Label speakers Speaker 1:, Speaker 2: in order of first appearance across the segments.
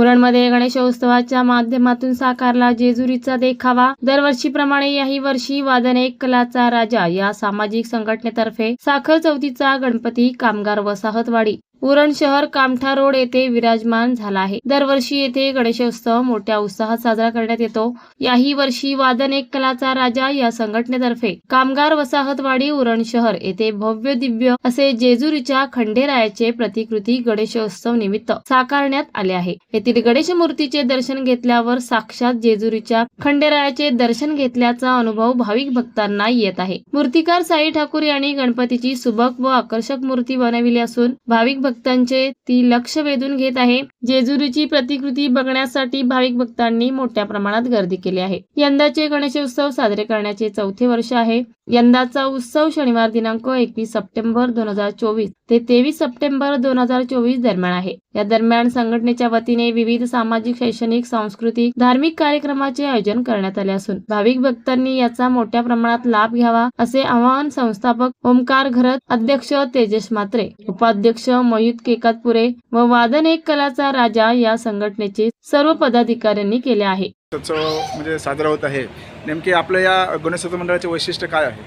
Speaker 1: उरणमध्ये गणेशोत्सवाच्या माध्यमातून साकारला जेजुरीचा देखावा. दरवर्षीप्रमाणे याही वर्षी वादन एक कलाचा राजा या सामाजिक संघटनेतर्फे साखर चौथीचा गणपती कामगार वसाहतवाडी. उरण शहर कामठा रोड येथे विराजमान झाला आहे. दरवर्षी येथे गणेशोत्सव मोठ्या उत्साहात साजरा करण्यात येतो. याही वर्षी वादन एक कलाचा राजा या संघटनेतर्फे कामगार वसाहतवाडी उरण शहर येथे भव्य दिव्य असे जेजुरीच्या खंडेरायाचे प्रतिकृती गणेशोत्सव निमित्त साकारण्यात आले आहे. येथील गणेश मूर्तीचे दर्शन घेतल्यावर साक्षात जेजुरीच्या खंडेरायाचे दर्शन घेतल्याचा अनुभव भाविक भक्तांना येत आहे. मूर्तिकार साई ठाकूर यांनी गणपतीची सुबक व आकर्षक मूर्ती बनविली असून भाविक भक्तांचे ती लक्ष वेधून घेत आहे. जेजुरीची प्रतिकृती बघण्यासाठी भाविक भक्तांनी मोठ्या प्रमाणात गर्दी केली आहे. यंदाचे गणेशोत्सव साजरे करण्याचे चौथे वर्ष आहे. यंदाचा उत्सव शनिवार दिनांक एकवीस सप्टेंबर दोन हजार चोवीस ते तेवीस सप्टेंबर दोन हजार चोवीस दरम्यान आहे. या दरम्यान संघटनेच्या वतीने विविध सामाजिक शैक्षणिक सांस्कृतिक धार्मिक कार्यक्रमाचे आयोजन करण्यात आले असून भाविक भक्तांनी याचा मोठ्या प्रमाणात लाभ घ्यावा असे आवाहन संस्थापक ओमकार घरत अध्यक्ष तेजस मात्रे उपाध्यक्ष मयूत केकातपुरे व वादन एक कलाचा राजा या संघटनेचे सर्व पदाधिकाऱ्यांनी केले आहे.
Speaker 2: उत्सव म्हणजे साजरा होत आहे. नेमके आपल्या या गणेशोत्सव मंडळाचे वैशिष्ट्य काय आहे?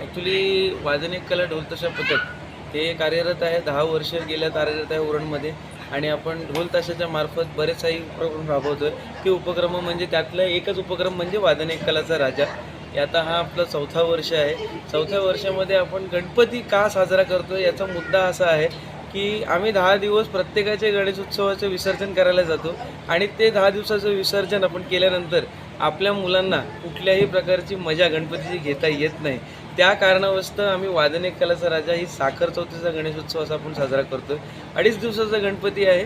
Speaker 3: ॲक्च्युली वाजनिक कला ढोल तशा पथक ते कार्यरत आहे दहा वर्ष गेल्या कार्यरत आहे उरणमध्ये आणि आपण ढोल ताशाच्या मार्फत बरेच काही उपक्रम राबवतोय. ते उपक्रम म्हणजे त्यातला एकच उपक्रम म्हणजे वादनिक कलाचा राजा. हे आता हा आपला चौथा वर्ष आहे. चौथ्या वर्षामध्ये आपण गणपती का साजरा करतो याचा मुद्दा असा आहे की आम्ही दहा दिवस प्रत्येकाच्या गणेशोत्सवाचं विसर्जन करायला जातो आणि ते दहा दिवसाचं विसर्जन आपण केल्यानंतर आपल्या मुलांना कुठल्याही प्रकारची मजा गणपतीची घेता येत नाही. त्या कारणावस्त आम्ही वादन एक कलाचा राजा ही साखर चौथीचा गणेशोत्सव असा आपण साजरा करतो अडीच दिवसाचा गणपती आहे.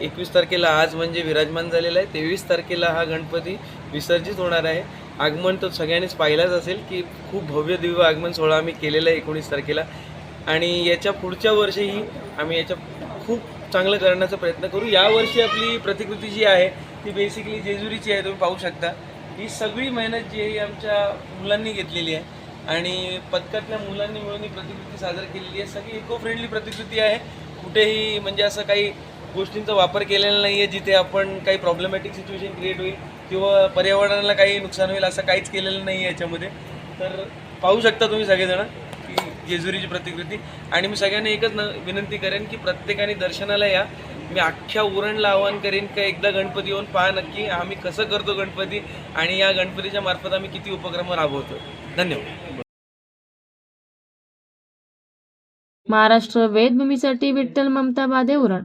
Speaker 3: एकवीस तारखेला आज म्हणजे विराजमान झालेला आहे. तेवीस तारखेला हा गणपती विसर्जित होणार आहे. आगमन तो सगळ्यांनीच पाहिलाच असेल की खूप भव्य दिव्य आगमन सोहळा आम्ही केलेला आहे एकोणीस तारखेला. आणि याच्या पुढच्या वर्षीही आम्ही याच्या खूप चांगलं करण्याचा प्रयत्न करू. यावर्षी आपली प्रतिकृती जी आहे ती बेसिकली जेजुरीची आहे तुम्ही पाहू शकता. ही सगळी मेहनत जी आहे ही आमच्या मुलांनी घेतलेली आहे. आणि पथकातल्या मुलांनी मिळून ही प्रतिकृती सादर केलेली आहे. सगळी इको फ्रेंडली प्रतिकृती आहे. कुठेही म्हणजे असं काही गोष्टींचा वापर केलेला नाही आहे जिथे आपण काही प्रॉब्लेमॅटिक सिच्युएशन क्रिएट होईल किंवा पर्यावरणाला काही नुकसान होईल असं काहीच केलेलं नाही आहे याच्यामध्ये. तर पाहू शकता तुम्ही सगळेजण. जेजुरीची प्रतिकृती. आणि मी सगळ्यांना एकच न विनंती करेन की प्रत्येकाने दर्शनाला या. मी अख्ख्या उरणला आवाहन करेन का एकदा गणपती येऊन पहा नक्की आम्ही कसं करतो गणपती आणि या गणपतीच्या मार्फत आम्ही किती उपक्रम राबवतो. धन्यवाद.
Speaker 1: महाराष्ट्र वेदभूमीसाठी विठ्ठल ममता बादे उरण.